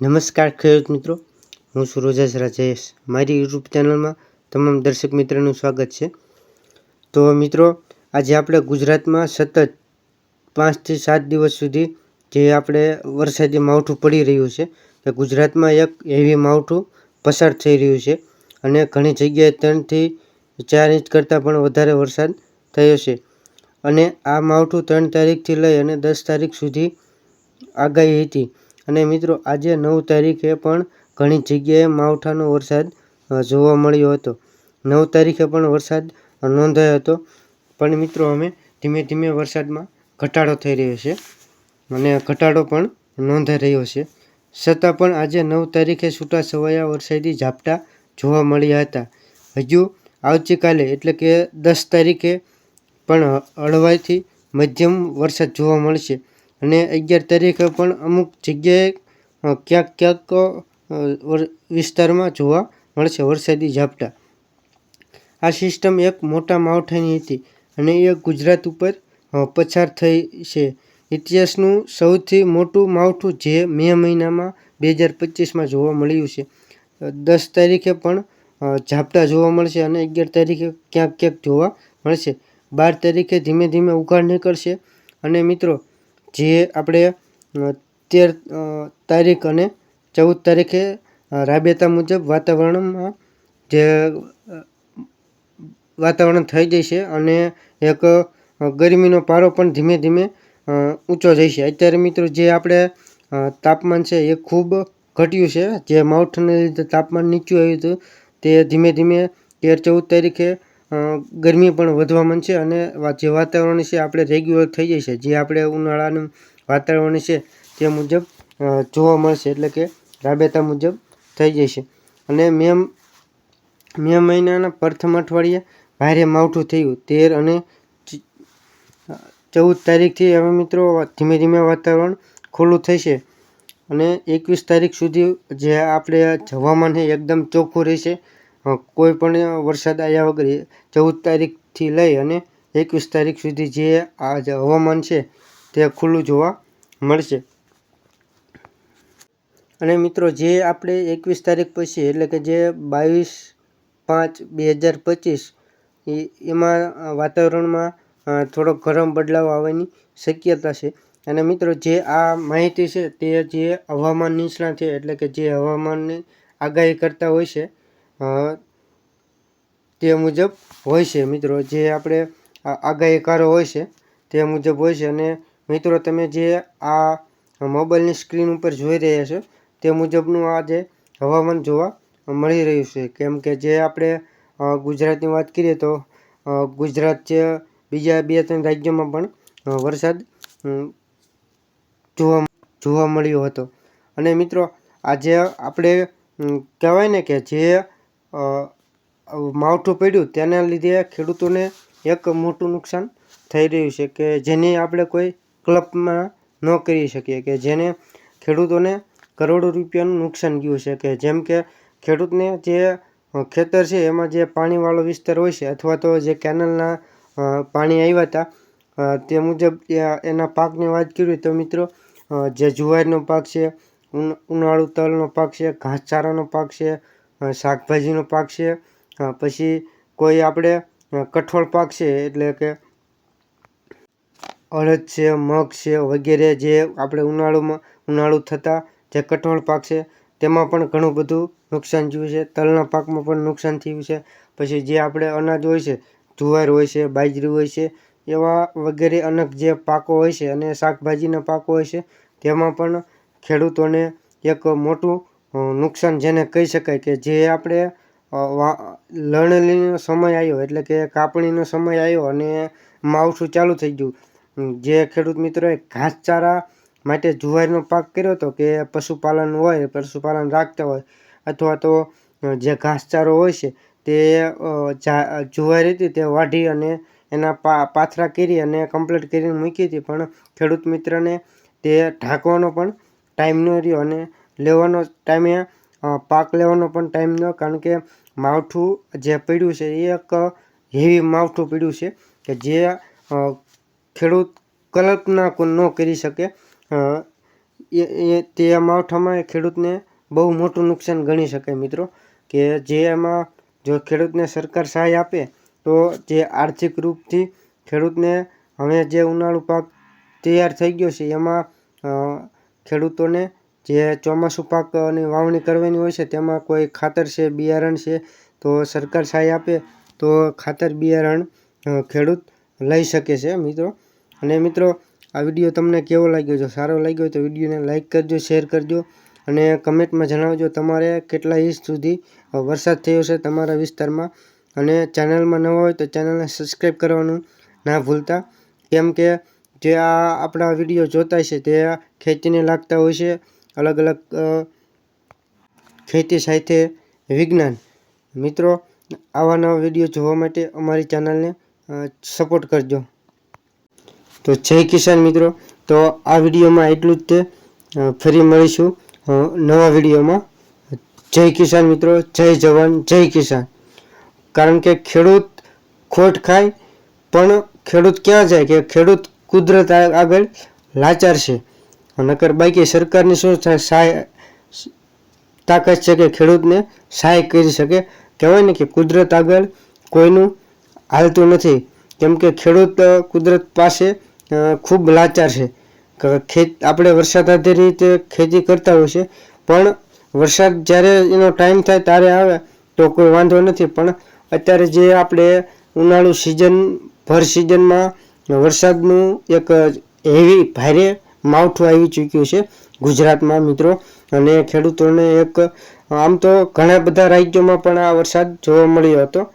નમસ્કાર ખેડૂત મિત્રો, હું છું રોજેશ રાજેશ. મારી યુટ્યુબ ચેનલમાં તમામ દર્શક મિત્રોનું સ્વાગત છે. તો મિત્રો, આજે આપણે ગુજરાતમાં સતત પાંચથી સાત દિવસ સુધી જે આપણે વરસાદી માવઠું પડી રહ્યું છે કે ગુજરાતમાં એક એવી માવઠું પસાર થઈ રહ્યું છે અને ઘણી જગ્યાએ ત્રણથી ચાર ઇંચ કરતાં પણ વધારે વરસાદ થયો છે. અને આ માવઠું ત્રણ તારીખથી લઈ અને દસ તારીખ સુધી આગાહી હતી. અને મિત્રો, આજે નવ તારીખે પણ ઘણી જગ્યાએ માવઠાનો વરસાદ જોવા મળ્યો હતો. નવ તારીખે પણ વરસાદ નોંધાયો હતો. પણ મિત્રો, અમે ધીમે ધીમે વરસાદમાં ઘટાડો થઈ રહ્યો છે અને ઘટાડો પણ નોંધાઈ રહ્યો છે. છતાં પણ આજે નવ તારીખે છૂટા છવાયા વરસાદી ઝાપટા જોવા મળ્યા હતા. હજુ આવતીકાલે, એટલે કે દસ તારીખે પણ હળવાથી મધ્યમ વરસાદ જોવા મળશે. અને અગિયાર તારીખે પણ અમુક જગ્યાએ ક્યાંક ક્યાંક વિસ્તારમાં જોવા મળશે વરસાદી ઝાપટા. આ સિસ્ટમ એક મોટા માવઠાની હતી અને એ ગુજરાત ઉપર પછાર થઈ છે. ઇતિહાસનું સૌથી મોટું માવઠું જે મે મહિનામાં બે હજાર પચીસમાં જોવા મળ્યું છે. દસ તારીખે પણ ઝાપટા જોવા મળશે અને અગિયાર તારીખે ક્યાંક ક્યાંક જોવા મળશે. બાર તારીખે ધીમે ધીમે ઉઘાડ નીકળશે. અને મિત્રો જે આપણે તેર તારીખ અને ચૌદ તારીખે રાબેતા મુજબ વાતાવરણમાં જે વાતાવરણ થઈ જશે અને એક ગરમીનો પારો પણ ધીમે ધીમે ઊંચો જશે અત્યારે મિત્રો જે આપણે તાપમાન છે એ ખૂબ ઘટ્યું છે. જે માવઠાને લીધે તાપમાન નીચું આવ્યું હતું, તે ધીમે ધીમે તેર ચૌદ તારીખે ગરમી પણ વધવા માંડશે અને જે વાતાવરણ છે આપણે રેગ્યુલર થઈ જશે જે આપણે ઉનાળાનું વાતાવરણ છે તે મુજબ જોવા મળશે, એટલે કે રાબેતા મુજબ થઈ જશે અને મે મે મહિનાના પ્રથમ અઠવાડિયે ભારે માવઠું થયું. તેર અને ચૌદ તારીખથી હવે મિત્રો ધીમે ધીમે વાતાવરણ ખુલ્લું થશે અને એકવીસ તારીખ સુધી જે આપણે હવામાન છે, એકદમ ચોખ્ખું રહેશે. કોઈ પણ વરસાદ આવ્યા વગર ચૌદ તારીખથી લઈ અને એકવીસ તારીખ સુધી જે આ જે હવામાન છે તે ખુલ્લું જોવા મળશે. અને મિત્રો, જે આપણે એકવીસ તારીખ પછી, એટલે કે જે બાવીસ પાંચ બે હજાર પચીસ એમાં વાતાવરણમાં થોડો ગરમ બદલાવ આવવાની શક્યતા છે. અને મિત્રો, જે આ માહિતી છે તે જે હવામાન નિષ્ણાત છે, એટલે કે જે હવામાનની આગાહી કરતા હોય છે તે મુજબ હોય છે મિત્રો. જે આપણે આગાહીકારો હોય છે તે મુજબ હોય છે. અને મિત્રો, તમે જે આ મોબાઈલની સ્ક્રીન ઉપર જોઈ રહ્યા છો, તે મુજબનું આ જે હવામાન જોવા મળી રહ્યું છે. કેમ કે જે આપણે ગુજરાતની વાત કરીએ તો ગુજરાત છે બીજા બે ત્રણ રાજ્યોમાં પણ વરસાદ જોવા જોવા મળ્યો હતો. અને મિત્રો, આજે આપણે કહેવાય ને કે જે માવઠું પડ્યું, તેના લીધે ખેડૂતોને એક મોટું નુકસાન થઈ રહ્યું છે કે જેની આપણે કોઈ કલ્પના ન કરી શકીએ કે જેને ખેડૂતોને કરોડો રૂપિયાનું નુકસાન ગયું છે કે જેમ કે ખેડૂતને જે ખેતર છે એમાં જે પાણીવાળો વિસ્તાર હોય છે અથવા તો જે કેનલના પાણી આવ્યા હતા તે મુજબ એના પાકની વાત કરીએ તો મિત્રો જે જુવારનો પાક છે, ઉન, ઉનાળુ તલનો પાક છે, ઘાસચારાનો પાક છે શાકભાજીનો પાક છે. પછી કોઈ આપણે કઠોળ પાક છે, એટલે કે અડદ છે, મગ છે, વગેરે જે આપણે ઉનાળુમાં, ઉનાળુ થતાં જે કઠોળ પાક છે, તેમાં પણ ઘણું બધું નુકસાન થયું છે. તલના પાકમાં પણ નુકસાન થયું છે. પછી જે આપણે અનાજ હોય છે, જુવાર હોય છે, બાજરી હોય છે, એવા વગેરે અનેક જે પાકો હોય છે અને શાકભાજીના પાકો હોય છે, તેમાં પણ ખેડૂતોને એક મોટું નુકસાન જેને કહી શકાય કે જે આપણે લણણીનો સમય આવ્યો, એટલે કે કાપણીનો સમય આવ્યો અને માવઠું ચાલુ થઈ ગયું. જે ખેડૂત મિત્રોએ ઘાસચારા માટે જુવારનો પાક કર્યો હતો કે પશુપાલન હોય, પશુપાલન રાખતા હોય, અથવા તો જે ઘાસચારો હોય છે, તે જુવાર હતી તે વાઢી અને એના પા, પાથરા કરી અને કમ્પ્લીટ કરીને મૂકી હતી. પણ ખેડૂત મિત્રને તે ઢાંકવાનો પણ ટાઈમ ન રહ્યો અને લેવાનો ટાઈમે પાક લેવાનો પણ ટાઈમ ન, કારણ કે માવઠું જે પડ્યું છે એ એક હેવી માવઠું પડ્યું છે કે જે ખેડૂત કલ્પના ન કરી શકે. એ તે માવઠામાં ખેડૂતને બહુ મોટું નુકસાન ગણી શકાય મિત્રો. કે જે એમાં જો ખેડૂતને સરકાર સહાય આપે, તો જે આર્થિક રૂપથી ખેડૂતને હવે જે ઉનાળુ પાક તૈયાર થઈ ગયો છે, એમાં ખેડૂતોને જે ચોમાસું પાકની વાવણી કરવાની હોય છે, તેમાં કોઈ ખાતર છે, બિયારણ છે, તો સરકાર સહાય આપે, તો ખાતર, બિયારણ ખેડૂત લઈ શકે છે, મિત્રો. અને મિત્રો, આ વીડિયો તમને કેવો લાગ્યો? જો સારો લાગ્યો હોય તો વિડીયોને લાઇક કરજો, શેર કરજો, અને કમેન્ટમાં જણાવજો તમારે કેટલા ઇંચ સુધી વરસાદ થયો છે તમારા વિસ્તારમાં. અને ચેનલમાં નવા હોય તો ચેનલને સબસ્ક્રાઈબ કરવાનું ના ભૂલતા. કેમ કે જે આ આપણા વીડિયો જોતા છે તે ખેતીને લાગતા હોય છે. અલગ અલગ ખેતી સાથે વિજ્ઞાન. મિત્રો, આવા નવા વીડિયો જોવા માટે અમારી ચેનલને સપોર્ટ કરજો. તો જય કિસાન મિત્રો. તો આ વિડીયોમાં એટલું જ તે ફરી મળીશું નવા વિડીયોમાં. જય કિસાન મિત્રો. જય જવાન. જય કિસાન. કારણ કે ખેડૂત ખોટ ખાય, પણ ખેડૂત ક્યાં જાય? કે ખેડૂત કુદરત આગળ લાચાર છે. નકર બાકી સરકારની શું સહાય, તાકાત છે કે ખેડૂતને સહાય કરી શકે? કહેવાય ને કે કુદરત આગળ કોઈનું હાલતું નથી. કેમ કે ખેડૂત કુદરત પાસે ખૂબ લાચાર છે. ખેત, આપણે વરસાદ આધારિત ખેતી કરતા હોય છે, પણ વરસાદ જ્યારે એનો ટાઈમ થાય ત્યારે આવે તો કોઈ વાંધો નથી. પણ અત્યારે જે આપણે ઉનાળુ સિઝન, ભર સિઝનમાં વરસાદનું એક હેવી, ભારે માવઠું આવી ચૂક્યું છે ગુજરાતમાં, મિત્રો. અને ખેડૂતોને એક, આમ તો ઘણા બધા રાજ્યોમાં પણ આ વરસાદ જોવા મળ્યો હતો.